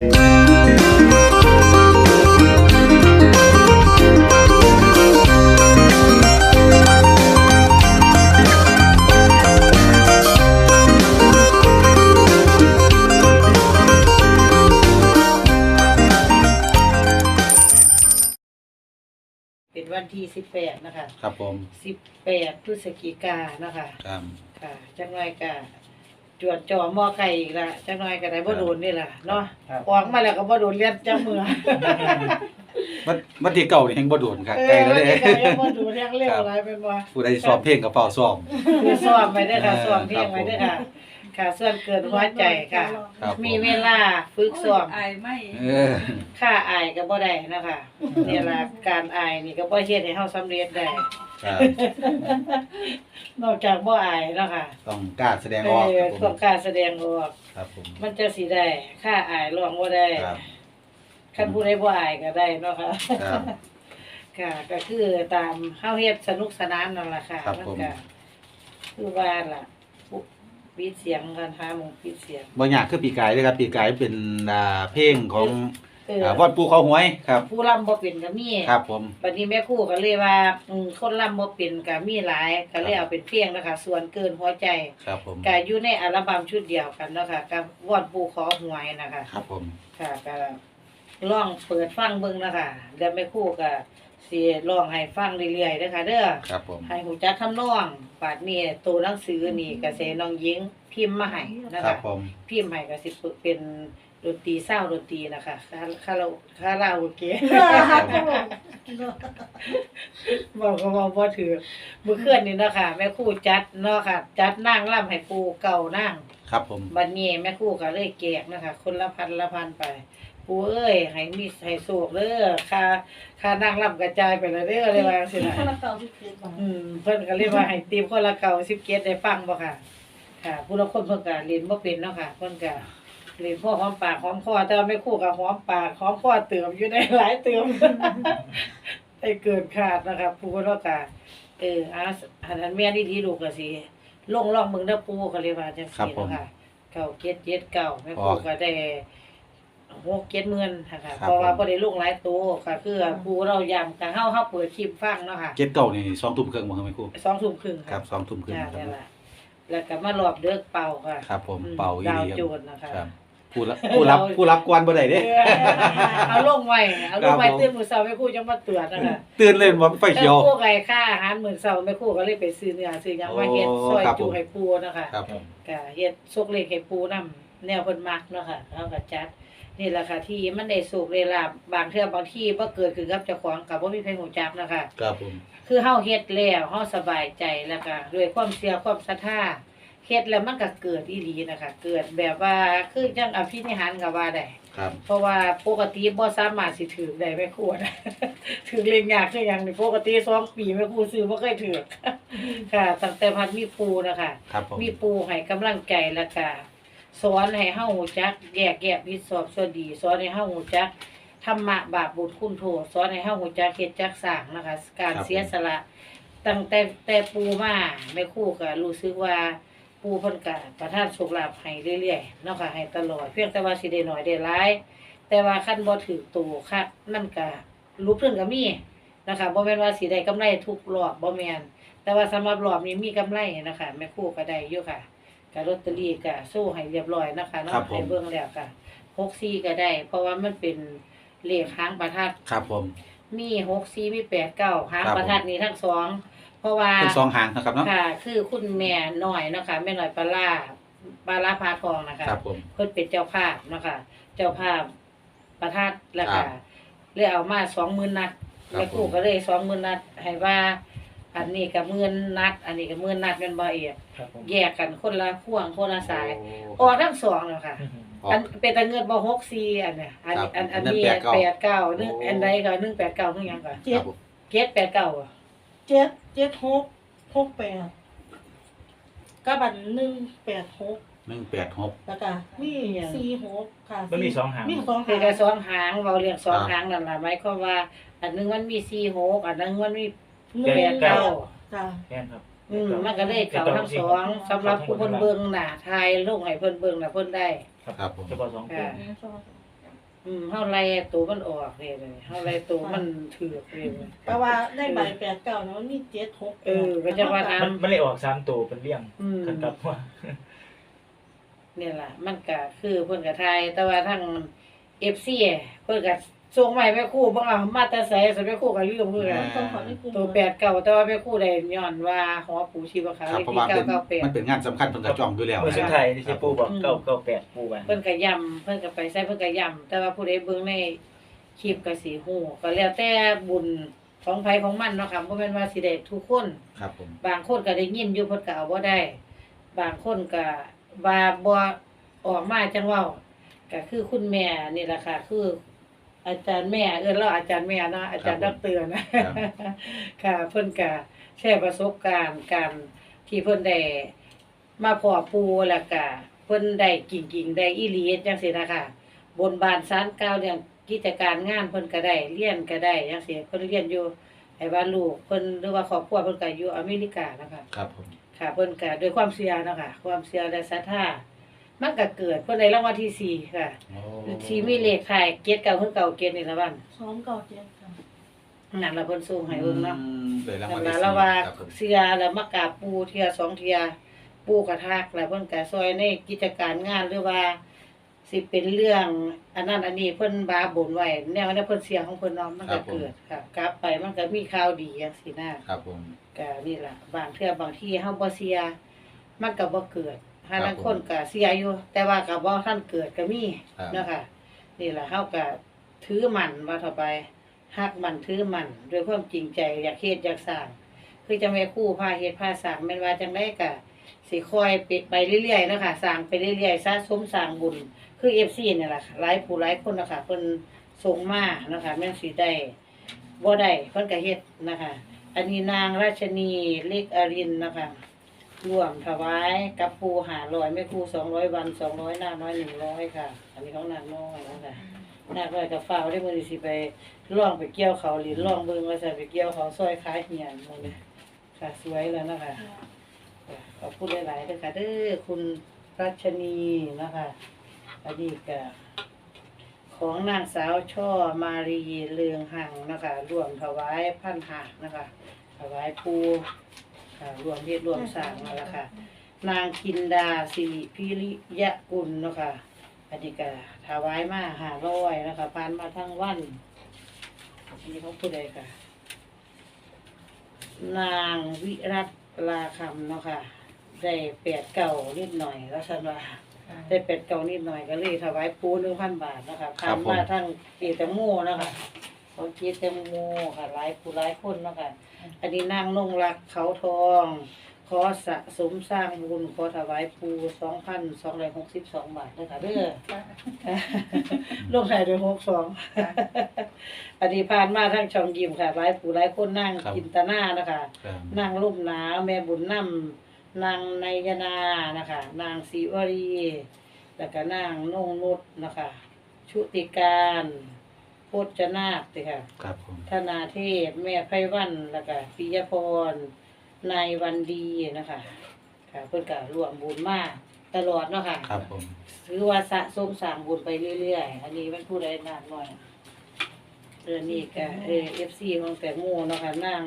เป็นวันที่สิบแปดนะคะครับผมสิบแปดพฤศจิกายนนะคะครับค่ะจังไรก็ จวดจ่อหม้อไก่อีกละจังไรก็ได้บ่โดนนี่ล่ะเนาะครับ ออกมาแล้วก็บ่โดนเลียนจังมือวันวันที่เก่านี่แห่งบ่โดนครับเอไกลอแล้ววันเด้นี้ก็ยังบ่โดนยังเร็วหลายเป็นบ่ผู้ใดสอบเพลงกับเฝ้าซ้อม คือซ้อมไว้เด้อค่ะเออซ้อมเพลงไว้เด้อค่ะ ค่ะส่วนเกินหัวใจค่ะ ครับผมีเวลาฝึกซ้อมอายไม่เออ ค่าอายก็บ่ได้นะคะนี่ล่ะการอายนี่ก็บ่เฮ็ดให้เฮาสำเร็จได้ ครับ นอกจากบ่อายเนาะค่ะต้องกล้าแสดงเอออกอครับพผวกมการแสดงออก ครับผม มันจะสิได้ค่าอายร้องบ่ได้ครับ คันผู้ใดบ่อายก็ได้เนาะค่ะ ครับ ค่ะ ก็คือตามเฮาเฮ็ดสนุกสนานนั่นล่ะค่ะครับมันผม ก็คือว่าล่ะ ปุ๊บปิดเสียงกันหาหมองปิดเสียง บ่ยากคือปีกายเด้อครับปีกายเป็นอ่าเพลงของเอออ่าวัดปูเขาหวยครับ ผู้รำบ่เป็นก็มีครับผม บัดนี้แม่ครูก็เลยว่าอืมคนรำบ่เป็นก็มีหลายก็เลยเอาเป็นเพลงนะคะส่วนเกินหัวใจครับผม ก็อยู่ในอัลบั้มชุดเดียวกันเนาะค่ะกับวอนปูขอหวยนะคะ ครับผม ค่ะก็ลองเปิดฟังเบิ่งนะคะเดี๋ยวแม่ครู่ก็สิลองให้ฟังเรื่อยๆเด้อค่ะเด้อครับผม ให้หูจักทำนอง บาดนี้ตัวหนังสือนี่ก็สิน้องหญิงพิมพ์มาให้นะครัคะบผมพิมพ์ให้ก็สิเป็นดนตรีเศร้าดนตรีนะคะคาคาราคาราโอเกะบอกก็บอกบ่ถือมื้อคืนนี่เนาะค่ะ แม่ครู่จัดเนาะค่ะ จัดนางร่ำให้ปูเก่านางครับผม บัดนี้แม่ครู่ก็เลยแจกนะคะคนละพันละพันไป ปูเอ้ยให้มีให้โศกเด้อค่าค่านั่งรับกระจายไปแล้วเด้อเลยว่าจังซี่น่ะ คนละเก่าที่เกิดมาอืมเพิ่นก็เรียกว่าให้ตีมคนละเก่า17ได้ฟังบ่ค่ะ ค่ะ ผู้ละคนเพิ่นก็เรียนบ่เป็นเนาะค่ะ เพิ่นก็เรียนพ่อหอมปากหอมคอแต่ว่าแม่ครู่ก็หอมปากหอมคอเติมอยู่ได้หลายเติม ได้เกินขาดนะครับ ผู้คนเนาะก็เอออาอันนั้นแม่นดีๆลูกก็สิลงลองเบิ่งเด้อปู่ก็เรียกว่าจังซี่เนาะค่ะเก่าเจ็ดเจ็ดเก่าแม่ครูก็ได้ หกเจ็ดหมื่นค่ะค่ะเพราะว่าบ่ได้ลงหลายตัวก็คือปูเรายำกับเฮาเฮาเปิดคลิปฟังเนาะค่ะเจ็ดเก่านี่สองทุ่มครึ่งบ่ครับแม่ครูสองทุ่มครึ่งครับสองทุ่มครึ่งจ้าครันั่บนล่ะแล้วก็มารอบเด้อเป่าค่ะครับผมอืมเป่าอีดาวหลีโจครับรนะคะ ครับผู้รับผู้รับผู้รับกวนบ่ได้เด้ เออเอาลงไว้เอาลงไว้ครับผมตื่นมื้อเช้าแม่ครูจังมาเตือนนะคะตื่นเล่นว่าไฟแต่เขียวครูไก่ค่าอาหารมื้อเช้าแม่ครูก็เลยไปซื้อเนื้อซื้อหยังมาเฮ็ดโอ้ซอยครับจูผมให้ปูนะคะครับก็เฮ็ดซกเล็กให้ปูนํแนวเพิ่นมักเนาะค่ะเฮาก็จัด นี่แหละค่ะ ที่มันได้สุกได้ลาบบางเทื่อบางที่บ่เกิดขึ้นกับเจ้าของก็บ่มีใครฮู้จักนะคะ ครับผม คือเฮาเฮ็ดแล้วเฮาสบายใจแล้วก็ด้วยความเชื่อความศรัทธาเฮ็ดแล้วมันก็เกิดอีหลีนะคะ เกิดแบบว่าคือจังอภินิหารก็ว่าได้ ครับ เพราะว่าปกติบ่สามารถสิถือได้แม่ครูนะ ถือเลขยากคือหยังนี่ปกติสองปีแม่ครูซื้อบ่เคยถือ ค่ะตั้งแต่พันมีปูนะคะ ครับผม มีปูให้กำลังใจแล้วก็ สอนให้เฮาฮู้จัก แยกแยะผิดชอบชั่วดี สอนให้เฮาฮู้จักธรรมะบาปบุญคุณโทษสอนให้เฮาฮู้จักเฮ็ดจักสร้างนะคะ การเสียสละ ตั้งแต่แต่ปูมาแม่ครูก็รู้สึกว่าปูเพิ่นก็ประทานโชคลาภให้เรื่อยๆเนาะค่ะให้ตลอด เพียงแต่ว่าสิได้น้อยได้หลาย แต่ว่าคันบ่ถือตัวคักมันก็รูปเพิ่นก็มีนะคะบ่แม่นว่าสิได้กำไรทุกรอบบ่แม่นแต่ว่าสำหรับรอบนี้มีกำไรนะคะแม่ครู่ก็ได้อยู่ค่ะ กับลอตเตอรี่ก็สู้ให้เรียบร้อยนะคะเนาะครับผม ให้เบิ่งแล้วก็64ก็ได้ เพราะว่ามันเป็นเลขหางประทัดครับผม มี64มี89หางครับผม ประทัดนี้ทั้งสองเพราะว่า เป็นสองหางนะครับเนาะค่ะ คือคุณแม่น้อยเนาะคะแม่น้อยปลาร้าปลาร้าพาทองนะคะครับผม เพิ่นเป็นเจ้าภาพเนาะคะเจ้าภาพประทัดแล้วครัก็บเลยเอามาสองหมื่นนัดครับแม่ครู่ผม ก็เลยสองหมื่นนัดให้ว่า อันนี้ก็หมื่นนัด อันนี้ก็หมื่นนัดแม่นบ่เอียครับผมแยกกันคนละพ่วงคนละสายโอ้ออกทั้งสองแล้วค่ะ ออก อันเป็นแต่เงินบ่64อันเนี้ยอันครับอันอันอันนั้นนี้89 89นึงโอ้ อันใดก็189คือหยังก่อนครับผม789อะเจ็ดเจ็ดหกหกแปดก็บันหนึ่งแปดหกหนึ่งแปดหก แล้วก็มีสี่หกค่ะมันมีสองหาง มีสองคือหางแค่สองหางเว้าเรียกสองครับหางนั่นล่ะหมายความว่า อันหนึงมันมี46อันหนึงมันมี หนึ่งแปดเก้าจ้ะแม่นครับอืมมันก็เลยเขาทั้งสองสำหรับผู้เพิ่นเบิ่งน่ะทายลงให้เพิ่นเบิ่งน่ะเพิ่นได้ ครับผม เฉพาะสองตัวค่ะอืมสองอืมเฮาไล่ตัวมันออกเลยเลยเฮาไล่ตัวมันถือกเลยเลยเพราะว่าในใบแปดเก้าเนี่ยมันมีเจ็ดหกเออก็จะว่าทมันมันเลยออกสามตัวเป็นเลี่ยงอืม กันกลับว่า เนี่ยล่ะ มันก็คือเพิ่นก็ทาย แต่ว่าทาง FC เพิ่นก็ ส่งมาให้แม่ครูบ่เอามาแต่ไสสแม่ครูก็ลืมคือกันต้องขอในกลุ่มตัวแปดเก่าแต่ว่าแม่ครูได้ย้อนว่าหอปู่ชีวขาวครับเลขเพราะที่ว่าเป็นเก้าเก้าแปดมันเป็นงานสำคัญเพิ่นก็จ้องอยู่แล้วเมื่อสุดนะท้ายที่ที่ปูบอกอืมเก้าเก้าแปดปูกันเพิ่นก็ย้ำเพิ่นก็ไปใส่เพิ่นก็ย้ำแต่ว่าผู้ใดเบิ่งในคลิปก็สิฮู้ก็แล้วแต่บุญของไผของมันเนาะค่ะบ่แม่นว่าสิได้ทุกคน ครับผมบางคนก็ได้ยินอยู่เพิ่นก็เอาบ่ได้ บางคนก็ว่าบ่ออกมาจังเว้าก็คือคุณแม่นี่แหละค่ะ คือ อาจารย์แม่เอิ้นเราอาจารย์แม่เนาะอาจารย์ดอกเตอร์นะค่ะ เพิ่นก็แชร์ประสบการณ์การที่เพิ่นได้มาพอปูแล้วก็เพิ่นได้กิ่งๆได้อีหลีจังซี่นะคะบนบานศาลกล่าวเรื่องกิจการงานเพิ่นก็ได้เรียนก็ได้จังซี่เพิ่นเรียนอยู่ให้ว่าลูกเพิ่นหรือว่าครอบครัวเพิ่นก็อยู่อเมริกานะคะ ครับผม ค่ะเพิ่นก็ด้วยความเชื่อเนาะค่ะความเชื่อและศรัทธา มันก็เกิดเพิ่นได้รางวัลที่สี่ค่ะโอ้ที่มีเลขท้ายเกียรติเก่าคือเก่าเกียรตินี่ละวันสองเก้าเจ็ดค่ะนั่นล่ะเพิ่นส่งให้เบิ่งเนาะอืมเลยรางวันั่ลนที่ล่ะสี่แล้วว่าครับผมเสียแล้วมากราบปูเที่ยสองเที่ยปูกระทากแล้วเพิ่นก็ซอยในกิจการงานหรือว่า สิเป็นเรื่อง อันนั้นอันนี้เพิ่นบาบ่นไว้แนวนั้นเพิ่นเสียของเพิ่นเนาะมันก็เกิดค่ะกลับไปมันก็มีข่าวดีจังซี่นะ ครับผม ก็นี่ล่ะบางเทื่อบางที่เฮาบ่เสียมันก็บ่เกิด หาครับลางคนก็เสียอยู่ แต่ว่าก็บ่ทันเกิดก็มีครับ เนาะค่ะนี่ล่ะเฮาก็ถือมันว่าเท่าไปฮักมันถือมันด้วยความจริงใจอยากเฮ็ดอยากสร้าง คือจะแม่ครู่พาเฮ็ดพาสร้างแม่นว่าจังได๋ก็สิคอยไปไปเรื่อยๆเนาะค่ะสร้างไปเรื่อยๆสะสมสร้างบุญ คือ FC นี่แหละค่ะหลายผู้หลายคนเนาะคะเพิ่นส่งมาเนาะคะแม่นสิได้บ่ได้เพิ่นก็เฮ็ดนะคะ อันนี้นางราชนีเล็กอรินนะคะ รวมถวายกับปู500แม่ครู200วัน200นาคน้อย100ค่ะ อันนี้ของนางน้อยนะคะนาคน้อยก็ฝากได้มื้อนี้สิไปล่องไปเกี่ยวเขาหรือล่องเบิ่งว่าจะไปเกี่ยวเขาซอยขายเหียนมื้อนี้ค่ะสวยแล้วนะคะขอบคุณหลายๆด้วยค่ะเด้อคุณรัชนีนะคะอดีตก็ของนางสาวช่อมารีเลืองหังนะคะรวมถวายพันหานะคะถวายปู ค่ะรวมเฮ็ดรวมสร้างนั่นแหละค่ะ นางกินดาสิริพิริยะกุลเนาะคะอดีตก็ถวายมาหาร้อยนะคะผ่านมาทั้งวันอันนี้เขาพูดอะไรค่ะ นางวิรัตลาคำเนาะค่ะ ได้แปดเก่านิดหน่อยแล้วสันว่าได้แปดเก่านิดหน่อยก็เลยถวายปูหนึ่งพันบาทนะคะครับผ่านผม มาทั้งเกตโมนะคะ เขาเกตโมค่ะหลายผู้หลายคนเนาะค่ะ อันนี้นางนงรักเขาทอง ขอสะสมสร้างบุญขอถวายปูสองพันสองร้อยหกสิบสองบาทนะคะเด้อลงท้ายด้วยหกสองอันนี้ผ่านมาทั้งช่องยิมค่ะหลายผู้หลายคนนั่งครับกินตาหน้านะคะ ครับ นางลุ่มหนาวแม่บุญนำนางนายนา นะคะ นางศรีวรี แล้วก็นางนงนุชนะคะ ชุติการโพจนาคติค่ะ ครับผม ธนาเทพ แม่ไพวันแล้วก็ปิยพร นายวันดีนะคะ ค่ะเพิ่นก็ร่วมบุญมาตลอดเนาะค่ะครับผม ถือว่าสะสมสร้างบุญไปเรื่อยๆ อันนี้มันผู้ใดนานหน่อยเออนี่ก็เออฟซีของแต่โมเนาะค่ะนาง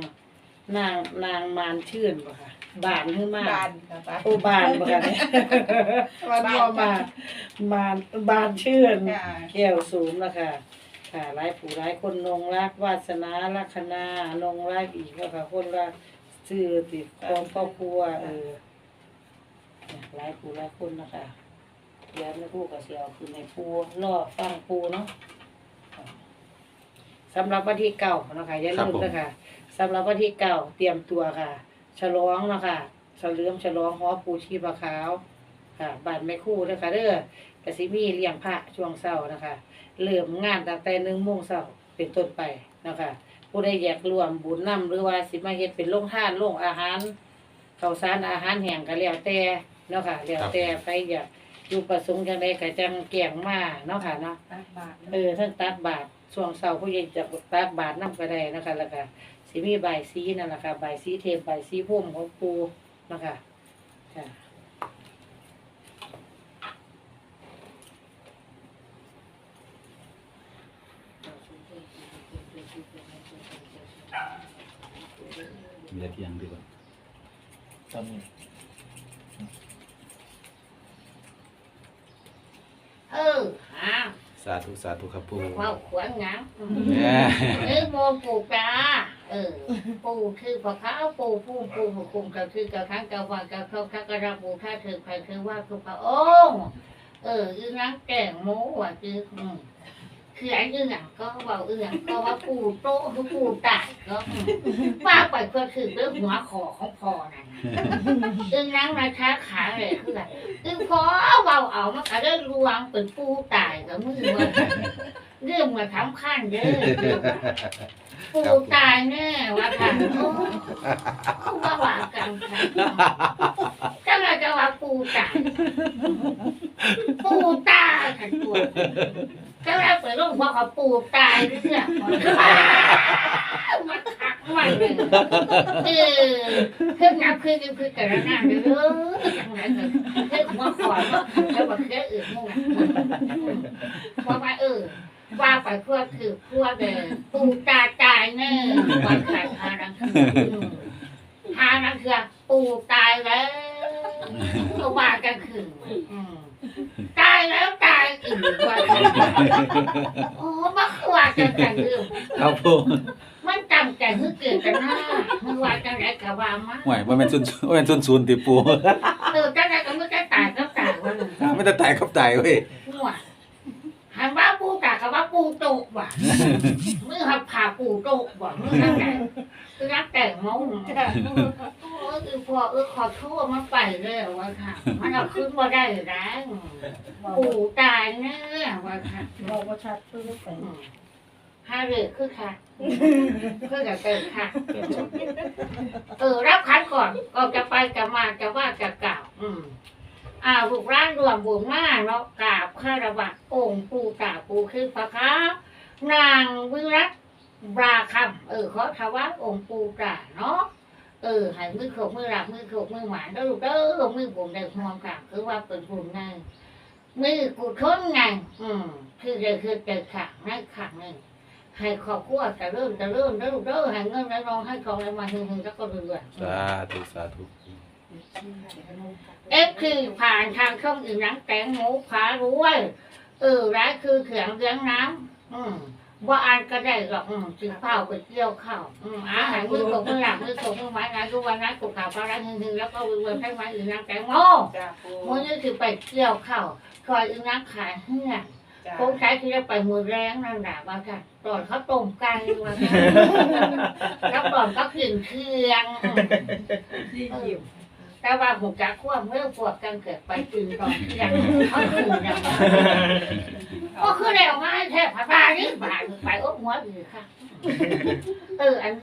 นางนางมานชื่นบ่ค่ะ บานขึ้นมาบานค่ะบานโอ้บานบ่ค่ะเนี่ยวันวมาบานบานชื่น ค่ะแก้วสูงนะคะ ค่ะหลายผู้หลายคนนงรักวาสนาลัคนา นงรักอีกแล้วค่ะ คนละชื่อติดของครอบครัวเออหลายผู้หลายคนนะคะเดี๋ยวแม่ครูก็สิเอาคือในปูรอฟังปูเนาะสำหรับวันที่เก้านะคะอย่าลืมนะคะสำหรับวันที่เก้าเตรียมตัวค่ะ ฉลองนะคะเฉลิมฉลองหอปูชีพขาวค่ะบานแม่คู่นะคะเด้อกสิมีเลี้ยงพระช่วงเช้านะคะ เริ่มงานตั้งแต่หนึ่งโมงเช้าเป็นต้นไปนะคะผู้ใดอยากรวมบุญนำหรือว่าสิมาเฮ็ดเป็นโรงทานโรงอาหารข้าวสารอาหารแห้งก็แล้วแต่เนาะค่ะแล้วแต่ไปอยากอยู่ประสงค์จังไดก็จังแกงมาเนาะค่ะเนาะตักบาทเออทั้งตักบาทช่วงเช้าผู้ใหญ่จะตักบาทนำก็ได้นะคะแล้วก็สิมีใบายสีนั่นแหละค่ะใบายสีเทมใบายสีพุ่มของปูนะคะค่ะ อย่าเที่ยงดีกว่าตอนนี้เออฮะสาธุสาธุครับปูว่าขวางงามแหม่เออโมปูปลาเออ ปูคือพอเขาปูปูปูปูคุมก็คือกระทั่งกระวางกระเข้ากระราปูท่าเธอใครคือว่าคือพระองค์เอออีนังแก่งโม้ว่ะคืออืม คือไอ้เรื่องก็เว่าเรื่องก็ว่าปูโตคือปูตายก็อืมว่าไปเพื่อคือเรื่องหัวคอของพ่อนั่นน่ะอึงนังราชาขาเลยคือแบบอึงพอเบาเอามันก็เรื่องลวงเป็นปูตายกับมือว่าเรื่องมาทำขั้นเด้อเรื่องว่าปูตายแน่ว่าค่ะโอ้ว่าว่ากันค่ะจังไรจะว่าปูตายปูตายค่ะตัว จังไรเปิดโรงพ่อเขาปูตายเรื่องมันขักมันเลยเออเครื่องนับเครื่องนึงคือกระนาเด้อจังไรเกิดเครื่องหัวขวานว่าแล้วว่าเครื่องอื่นมั่งว่าว่าเออว่าไปพวกคือพวกเดินปูตาตายเนอะวันขายพานังคือพานังคือปูตายแล้วก็ว่ากันคืออืมตายแล้วตาย อีกว่ากันโอ้มาคือว่ากันกันเรื่องครับปูมันจำใจคือเกิดกันหน้ามันว่าจังไรกับว่ามาห่วยบ่แม่นซุนบ่แม่นซุนศูนย์ติปูเออจังไรก็ไม่ได้ตายก็ตายวันหนึ่งไม่ได้ตายครับตายเว้ยหัวหันว่าปูตากับว่าปูโตกว่ะมือหับผ่าปูโตกว่ะมือนั่งแต่คือนักแต่งมงโอ้ยคือพอเออขอโทษมันไปเลยว่ะค่ะ มันเอาขึ้นมาได้แล้ว ปูตายเนื้อว่ะค่ะบอกว่าชัดเพิ่มไปอืมห้าเรือคือค่ะคือจะเติมค่ะ เออ รับขันก่อนก็จะไปจะมาจะว่าจะกล่าว อืมอ่าลูกร้านรวมบุญมาเนาะกราบคารวะองค์ปู่ตาปู่คือพระครับนางวิรัตบราคำเออขอถวายองค์ปู่ตาเนาะ เออให้มือโขกมือหลับมือโขกมือหวานแล้วลูกเด้อมือผมได้ห่วงกลับคือว่าเป็นบุญไงมือกูทนไงอืมคือเดี๋ยวคือเจอขังในขังหนึ่งให้ขอบครัวจะเริ่มจะเริ่มแล้วลูกเด้อให้เงินแล้วน้องให้ของแล้วมาหึงหึงแล้วก็เรื่อยๆสาธุสาธุเอฟคือผ่านทางช่องอื่นหนังแตงหมูผารวยเออร้ายคือเขียงเลี้ยงน้ำอืม ว่าอ่านก็ได้หรอกอืมถึงเผาไปเกี่ยวข้าวอืมอาหารมือของมือหลังมือของมือไม้นะทุกวันนั้นกูข่าวปลาร้าหึงๆแล้วก็วิวเวใช้ไม้อื่นหนังแตงโมจ้าปูมือนี่คือไปเกี่ยวข้าวคอยอื่นหนังขายเหื่อจ้าคงใช้ที่จะไปมือแรงนั่นแหละว่าค่ะตอนเขาต้มไก่ว่าค่ะแล้วตอนก็ขึ้นเครื่องอืมที่หยิบ แต่ว่าหูจักควบเมื่อปวดกันเกิดไปตื่นตอนที่ยังเขาตื่นยังก็คือแล้วง่ายแค่ผ่าบานี่บาดไปอบหัวอยู่ค่ะ เอออัน